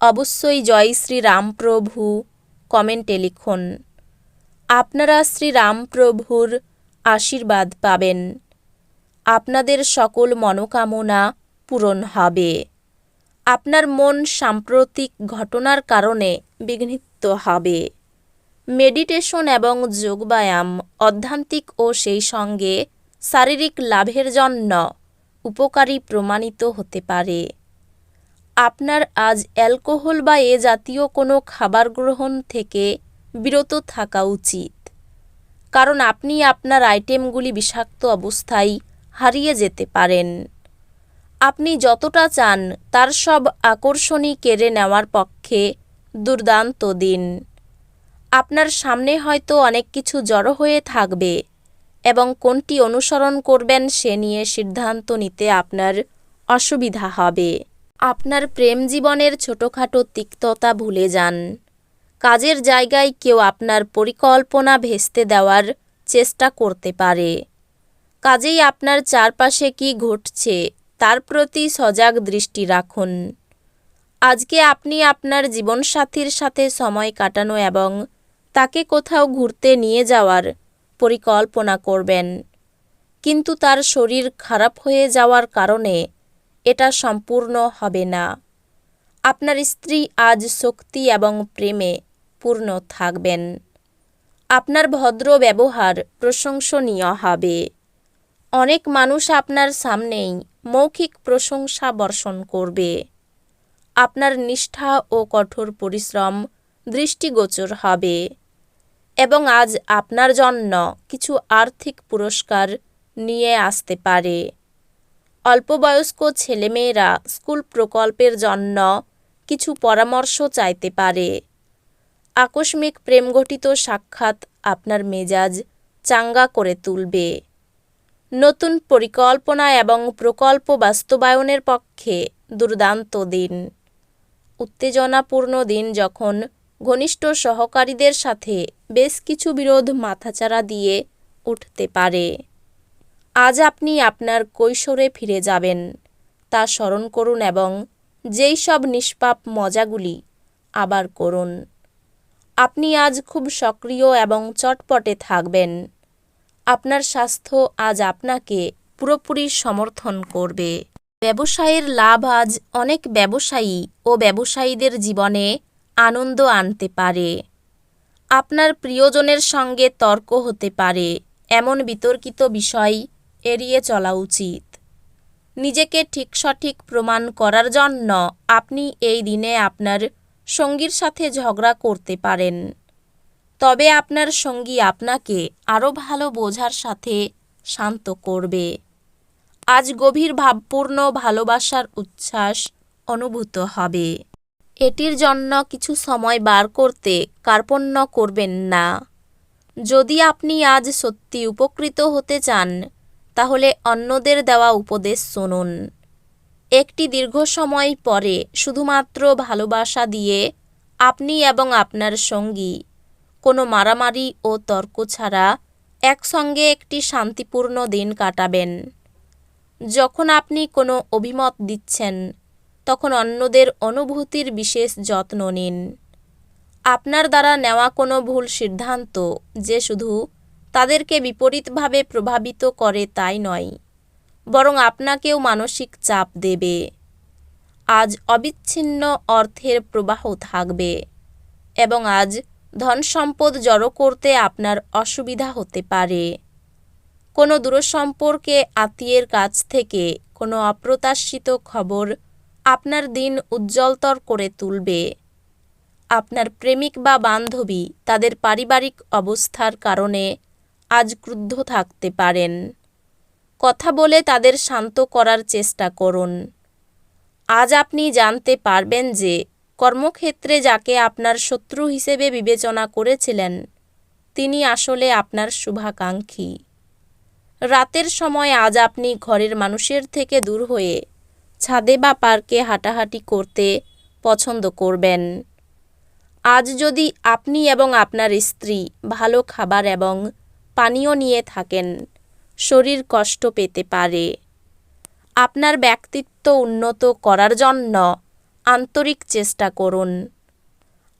অবশ্যই জয় শ্রীরামপ্রভু কমেন্টে লিখুন, আপনারা শ্রীরামপ্রভুর আশীর্বাদ পাবেন। আপনাদের সকল মনোকামনা পূরণ হবে। আপনার মন সাম্প্রতিক ঘটনার কারণে বিঘ্নিত হবে। মেডিটেশন এবং যোগব্যায়াম অধ্যান্তিক ও সেই সঙ্গে শারীরিক লাভের জন্য উপকারী প্রমাণিত হতে পারে। আপনার আজ অ্যালকোহল বা এ জাতীয় কোনো খাবার গ্রহণ থেকে বিরত থাকা উচিত। কারণ আপনি আপনার আইটেমগুলি বিষাক্ত অবস্থায় হারিয়ে যেতে পারেন। আপনি যতটা চান তার সব আকর্ষণই কেড়ে নেওয়ার পক্ষে দুর্দান্ত দিন। আপনার সামনে হয়তো অনেক কিছু জড়ো হয়ে থাকবে এবং কোনটি অনুসরণ করবেন সে নিয়ে সিদ্ধান্ত নিতে আপনার অসুবিধা হবে। আপনার প্রেম জীবনের ছোটোখাটো তিক্ততা ভুলে যান। কাজের জায়গায় কেউ আপনার পরিকল্পনা ভেস্তে দেওয়ার চেষ্টা করতে পারে। কাজেই আপনার চারপাশে কি ঘটছে তার প্রতি সজাগ দৃষ্টি রাখুন। আজকে আপনি আপনার জীবনসাথীর সাথে সময় কাটানো এবং তাকে কোথাও ঘুরতে নিয়ে যাওয়ার পরিকল্পনা করবেন। কিন্তু তার শরীর খারাপ হয়ে যাওয়ার কারণে এটা সম্পূর্ণ হবে না। আপনার স্ত্রী আজ শক্তি এবং প্রেমে পূর্ণ থাকবেন। আপনার ভদ্র ব্যবহার প্রশংসনীয় হবে। অনেক মানুষ আপনার সামনেই মৌখিক প্রশংসা বর্ষণ করবে। আপনার নিষ্ঠা ও কঠোর পরিশ্রম দৃষ্টিগোচর হবে। এবং আজ আপনার জন্য কিছু আর্থিক পুরস্কার নিয়ে আসতে পারে। অল্পবয়স্ক ছেলেমেয়েরা স্কুল প্রকল্পের জন্য কিছু পরামর্শ চাইতে পারে। আকস্মিক প্রেমঘটিত সাক্ষাৎ আপনার মেজাজ চাঙ্গা করে তুলবে। নতুন পরিকল্পনা এবং প্রকল্প বাস্তবায়নের পক্ষে দুর্দান্ত দিন। উত্তেজনাপূর্ণ দিন যখন ঘনিষ্ঠ সহকারীদের সাথে বেশ কিছু বিরোধ মাথাচাড়া দিয়ে উঠতে পারে। আজ আপনি আপনার কৈশোরে ফিরে যাবেন। তা স্মরণ করুন এবং যেই সব নিষ্পাপ মজাগুলি আবার করুন। আপনি আজ খুব সক্রিয় এবং চটপটে থাকবেন। আপনার স্বাস্থ্য আজ আপনাকে পুরোপুরি সমর্থন করবে। ব্যবসায়ের লাভ আজ অনেক ব্যবসায়ী ও ব্যবসায়ীদের জীবনে আনন্দ আনতে পারে। আপনার প্রিয়জনের সঙ্গে তর্ক হতে পারে। এমন বিতর্কিত বিষয় এড়িয়ে চলা উচিত। নিজেকে ঠিক সঠিক প্রমাণ করার জন্য আপনি এই দিনে আপনার সঙ্গীর সাথে ঝগড়া করতে পারেন। তবে আপনার সঙ্গী আপনাকে আরও ভালো বোঝার সাথে শান্ত করবে। আজ গভীর ভাবপূর্ণ ভালোবাসার উচ্ছ্বাস অনুভূত হবে। এটির জন্য কিছু সময় বার করতে কার্পণ্য করবেন না। যদি আপনি আজ সত্যি উপকৃত হতে চান তাহলে অন্যদের দেওয়া উপদেশ শুনুন। একটি দীর্ঘ সময় পরে শুধুমাত্র ভালোবাসা দিয়ে আপনি এবং আপনার সঙ্গী কোনো মারামারি ও তর্ক ছাড়া একসঙ্গে একটি শান্তিপূর্ণ দিন কাটাবেন। যখন আপনি কোনো অভিমত দিচ্ছেন, তখন অন্যদের অনুভূতির বিশেষ যত্ন নিন। আপনার দ্বারা নেওয়া কোনো ভুল সিদ্ধান্ত যে শুধু তাদেরকে বিপরীতভাবে প্রভাবিত করে তাই নয়, বরং আপনাকেও মানসিক চাপ দেবে। আজ অবিচ্ছিন্ন অর্থের প্রবাহ থাকবে এবং আজ ধন সম্পদ জড়ো করতে আপনার অসুবিধা হতে পারে। কোনো দূরসম্পর্কে আত্মীয়ের কাছ থেকে কোনো অপ্রত্যাশিত খবর আপনার দিন উজ্জ্বলতর করে তুলবে। আপনার প্রেমিক বা বান্ধবী তাদের পারিবারিক অবস্থার কারণে আজ ক্রুদ্ধ থাকতে পারেন। কথা বলে তাদের শান্ত করার চেষ্টা করুন। আজ আপনি জানতে পারবেন যে, কর্মক্ষেত্রে যাকে আপনার শত্রু হিসেবে বিবেচনা করেছিলেন, তিনি আসলে আপনার শুভাকাঙ্ক্ষী। রাতের সময় আজ আপনি ঘরের মানুষের থেকে দূর হয়ে ছাদে বা পার্কে হাঁটাহাঁটি করতে পছন্দ করবেন। আজ যদি আপনি এবং আপনার স্ত্রী ভালো খাবার এবং পানীয় নিয়ে থাকেন। শরীর কষ্ট পেতে পারে। আপনার ব্যক্তিত্ব উন্নত করার জন্য আন্তরিক চেষ্টা করুন।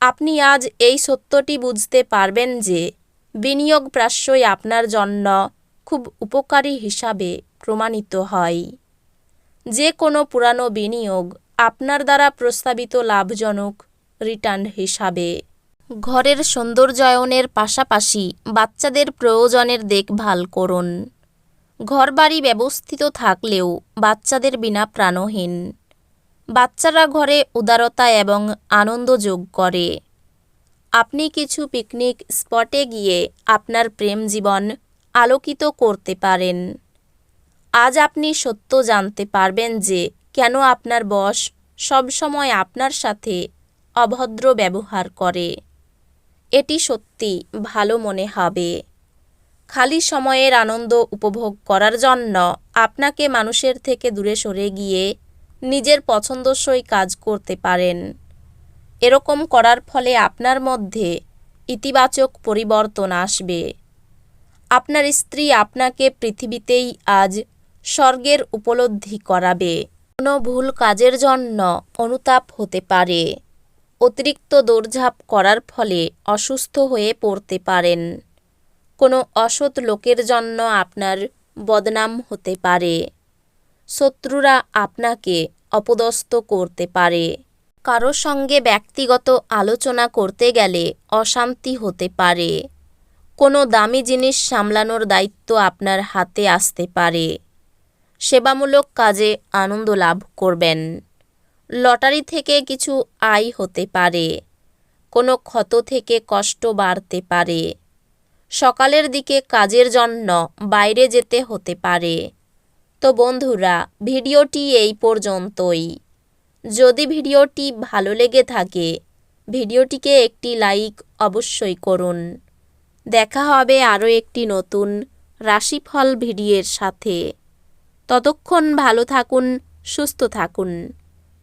আপনি আজ এই সত্যটি বুঝতে পারবেন যে বিনিয়োগ প্রায়শই আপনার জন্য খুব উপকারী হিসাবে প্রমাণিত হয়। যে কোনো পুরানো বিনিয়োগ আপনার দ্বারা প্রস্তাবিত লাভজনক রিটার্ন হিসাবে। ঘরের সৌন্দর্যায়নের পাশাপাশি বাচ্চাদের প্রয়োজনের দেখভাল করুন। ঘরবাড়ি ব্যবস্থিত থাকলেও বাচ্চাদের বিনা প্রাণহীন। বাচ্চারা ঘরে উদারতা এবং আনন্দ যোগ করে। আপনি কিছু পিকনিক স্পটে গিয়ে আপনার প্রেম জীবন আলোকিত করতে পারেন। আজ আপনি সত্য জানতে পারবেন যে কেন আপনার বস সবসময় আপনার সাথে অভদ্র ব্যবহার করে। এটি সত্যি ভালো মনে হবে। খালি সময়ের আনন্দ উপভোগ করার জন্য আপনাকে মানুষের থেকে দূরে সরে গিয়ে নিজের পছন্দসই কাজ করতে পারেন। এরকম করার ফলে আপনার মধ্যে ইতিবাচক পরিবর্তন আসবে। আপনার স্ত্রী আপনাকে পৃথিবীতেই আজ স্বর্গের উপলব্ধি করাবে। কোনো ভুল কাজের জন্য অনুতাপ হতে পারে। অতিরিক্ত দৌড়ঝাঁপ করার ফলে অসুস্থ হয়ে পড়তে পারেন। কোনো অসৎ লোকের জন্য আপনার বদনাম হতে পারে। শত্রুরা আপনাকে অপদস্থ করতে পারে। কারও সঙ্গে ব্যক্তিগত আলোচনা করতে গেলে অশান্তি হতে পারে। কোনো দামি জিনিস সামলানোর দায়িত্ব আপনার হাতে আসতে পারে। সেবামূলক কাজে আনন্দ লাভ করবেন। লটারি থেকে কিছু আয় হতে পারে, কোনো ক্ষত থেকে কষ্ট বাড়তে পারে। সকালের দিকে কাজের জন্য বাইরে যেতে হতে পারে। তো বন্ধুরা, ভিডিওটি এই পর্যন্তই। যদি ভিডিওটি ভালো লেগে থাকে, ভিডিওটিকে একটি লাইক অবশ্যই করুন। দেখা হবে আরও একটি নতুন রাশিফল ভিডিওর সাথে। ততক্ষণ ভালো থাকুন, সুস্থ থাকুন।